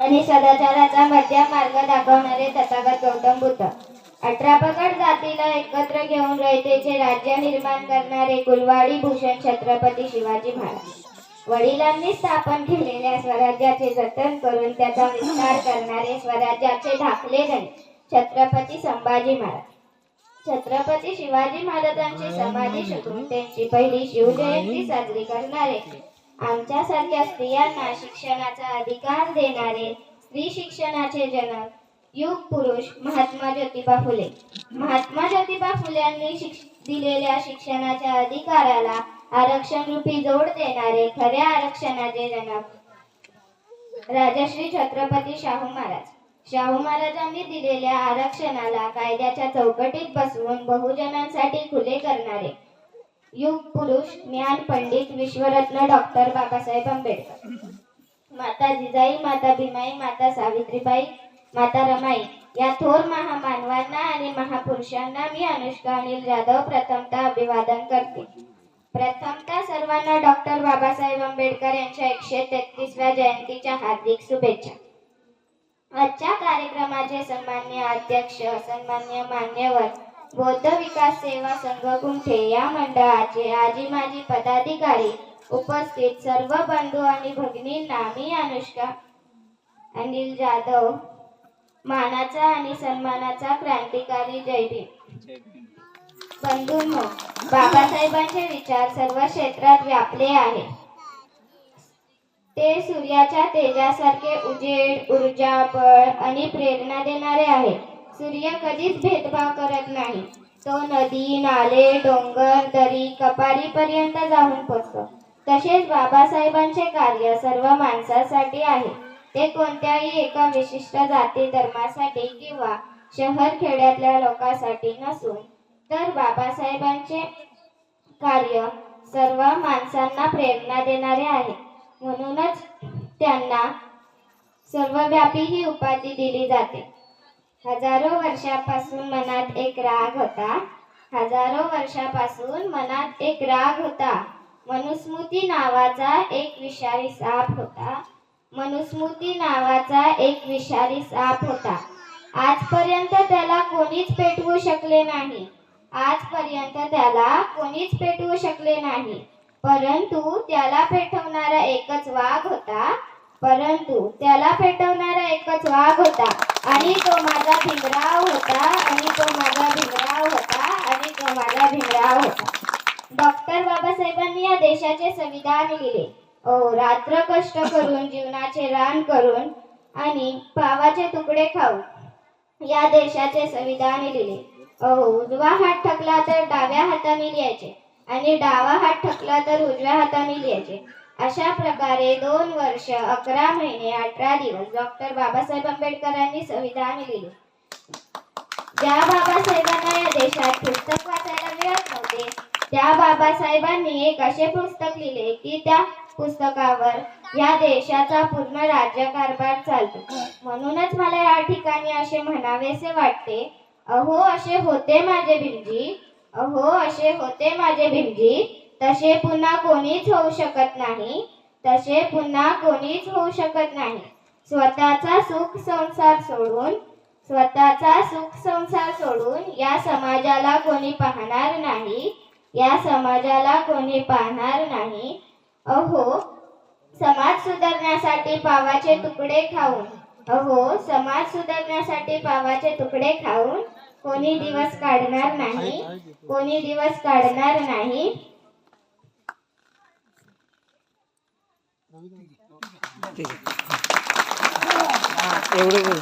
आणि सदाचाराचा मध्यम मार्ग दाखवणारे तथागत गौतम बुद्ध. अठरा पकड जातीला एकत्र घेऊन रयतेचे राज्य निर्माण करणारे कुलवाडी भूषण छत्रपती शिवाजी महाराज. वडिलांनी स्थापन केलेल्या स्वराज्याचे जतन करून त्याचा विस्तार करणारे स्वराज्याचे धाकले छत्रपती संभाजी महाराज. छत्रपती शिवाजी महाराजांची समाधी शोधून त्यांची पहिली शिवजयंती साजरी करणारे आमच्यासारख्या स्त्रियांना शिक्षणाचा अधिकार देणारे स्त्री शिक्षणाचे जनक युग पुरुष महात्मा ज्योतिबा फुले. महात्मा ज्योतिबा फुल्यांनी शिक्ष दिलेल्या शिक्षणाच्या अधिकाराला आरक्षण रूपी जोड देणारे खऱ्या आरक्षणाचे जनक राजश्री छत्रपती शाहू महाराज. शाहू महाराजांनी दिलेल्या आरक्षणाला कायद्याच्या चौकटीत बसवून बहुजनांसाठी खुले करणारे युग पुरुष ज्ञान पंडित विश्वरत्न डॉक्टर बाबासाहेब आंबेडकर. माता जिजाई माता भीमाई माता सावित्रीबाई माता रमाई या थोर महामानवांना आणि महापुरुषांना मी अनुष्का अनिल जाधव प्रथमतः अभिवादन करते. प्रथमतः सर्वांना डॉक्टर बाबासाहेब आंबेडकर यांच्या एकशे तेहतीसव्या जयंतीच्या हार्दिक शुभेच्छा. आजच्या कार्यक्रमाचे सन्मान्य अध्यक्ष सन्मान्य मान्यवर बौद्ध विकास सेवा संघ कुंठे या मंडळाचे आजी माजी पदाधिकारी उपस्थित सर्व बंधू आणि भगिनींना मी अनुष्का अनिल जाधव मानाचा आणि सन्मानाचा क्रांतिकारी जय बंधूंनो हो, बाबासाहेबांचे विचार सर्व क्षेत्रात व्यापले आहे. ते सूर्याच्या तेजासारखे उजेड ऊर्जा बळ आणि प्रेरणा देणारे आहे सूर्य कधीच भेदभाव करत नाही. तो नदी नाले डोंगर दरी कपारी पर्यंत जाऊन पोचतो. तसेच बाबासाहेबांचे कार्य सर्व माणसासाठी आहे. ते कोणत्याही एका विशिष्ट जाती धर्मासाठी किंवा शहर खेड्यातल्या लोकांसाठी नसून तर बाबासाहेबांचे कार्य सर्व माणसांना प्रेरणा देणारे आहे. म्हणूनच त्यांना सर्वव्यापी ही उपाधी दिली जाते. हजारो वर्षापासून मनात एक राग होता. हजारो वर्षापासून मनात एक राग होता. मनुस्मृती नावाचा एक विषारी साप होता. मनुस्मृती नावाचा एक विषारी साप होता. आजपर्यंत त्याला कोणीच पेटवू शकले नाही. आजपर्यंत त्याला कोणीच पेटवू शकले नाही. परंतु त्याला पेटवणारा एकच वाघ होता. परंतु त्याला पेटवणारा एकच वाघ होता. आणि तो माझा भिंगराव होता. आणि तो माझा भिंगराव होता. आणि तो माझा भिंगराव होता. डॉक्टर बाबासाहेबांनी या देशाचे संविधान लिहिले. ओ रात्र कष्ट करून जीवनाचे रान करून आणि पावाचे तुकडे खाऊन या देशाचे संविधान लिहिले. अहो उजवा हात ठकला तर डाव्या हाताने लिहायचे आणि डावा हात ठकला तर उजव्या हाताने लिहायचे. अशा प्रकारे दोन वर्ष अकरा महिने अठरा दिवस डॉक्टर बाबासाहेब आंबेडकरांनी संविधान लिहिले. ज्या बाबासाहेबांना या देशात पुस्तक वाचायला मिळत नव्हते त्या बाबासाहेबांनी एक असे पुस्तक लिहिले की त्या पुस्तकावर या देशाचा पूर्ण राज्यकारभार चालतो. म्हणूनच मला या ठिकाणी असे म्हणावेसे वाटते अहो असे होते माझे भीमजी अहो असे होते माझे भीमजी तसे पुन्हा कोणीच होऊ शकत नाही. तसे पुन्हा कोणीच होऊ शकत नाही. स्वतःचा सुख संसार सोडून स्वतःचा सुख संसार सोडून या समाजाला कोणी पाहणार नाही. या समाजाला कोणी पाहणार नाही. अहो समाज सुधारण्यासाठी पावाचे तुकडे खाऊन अहो समाज सुधारण्यासाठी पावाचे तुकडे खाऊन कोणी दिवस काढणार नाही कोणी दिवस काढणार नाही. एवढं बोल